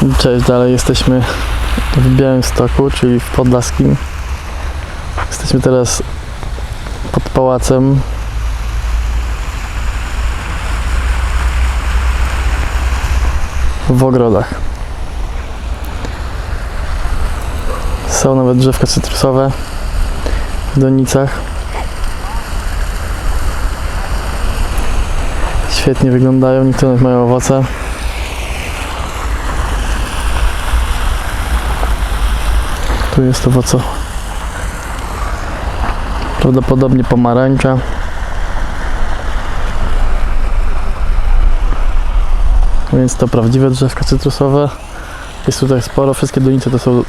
Cześć, dalej jesteśmy w Białymstoku, czyli w Podlaskim. Jesteśmy teraz pod pałacem. W ogrodach. Są nawet drzewka cytrusowe w donicach. Świetnie wyglądają, niektóre mają owoce. Tu jest owoce. Prawdopodobnie pomarańcza. Więc to prawdziwe drzewka cytrusowe. Jest tutaj sporo. Wszystkie donice to są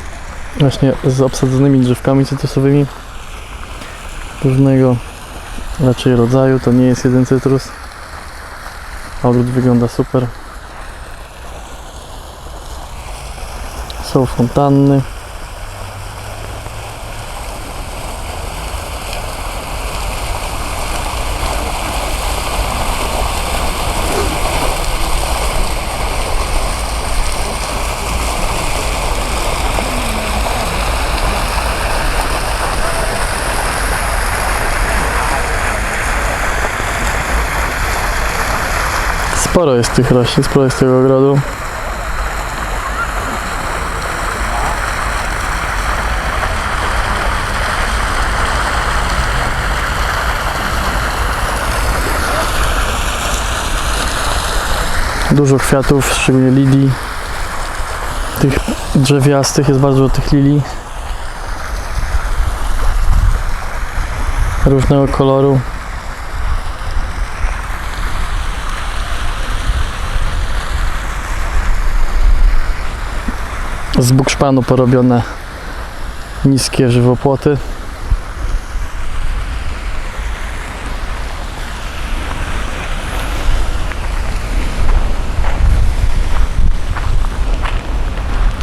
właśnie z obsadzonymi drzewkami cytrusowymi. Różnego raczej rodzaju. To nie jest jeden cytrus. Ogród wygląda super. Są fontanny. Sporo jest tych roślin, sporo jest tego ogrodu. Dużo kwiatów, szczególnie lilii. Tych drzewiastych jest bardzo dużo tych lilii. Różnego koloru. Z bukszpanu porobione niskie żywopłoty.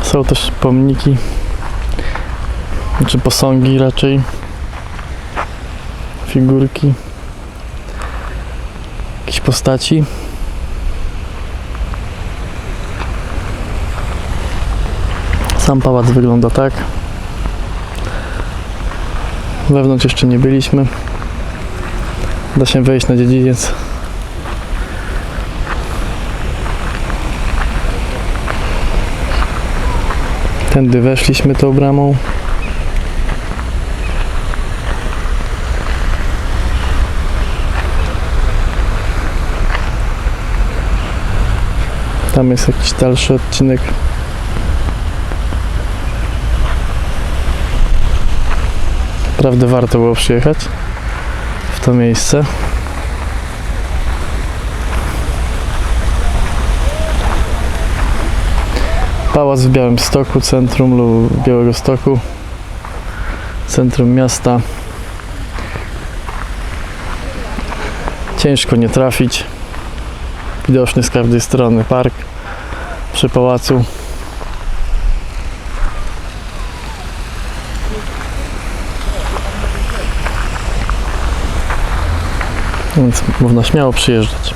Są też pomniki, czy posągi raczej, figurki, jakieś postaci. Sam pałac wygląda tak. Wewnątrz jeszcze nie byliśmy. Da się wejść na dziedziniec. Tędy weszliśmy tą bramą. Tam jest jakiś dalszy odcinek. Naprawdę warto było przyjechać w to miejsce. Pałac w Białymstoku, centrum lub Białego Stoku, centrum miasta. Ciężko nie trafić. Widoczny z każdej strony park przy pałacu. Więc można śmiało przyjeżdżać.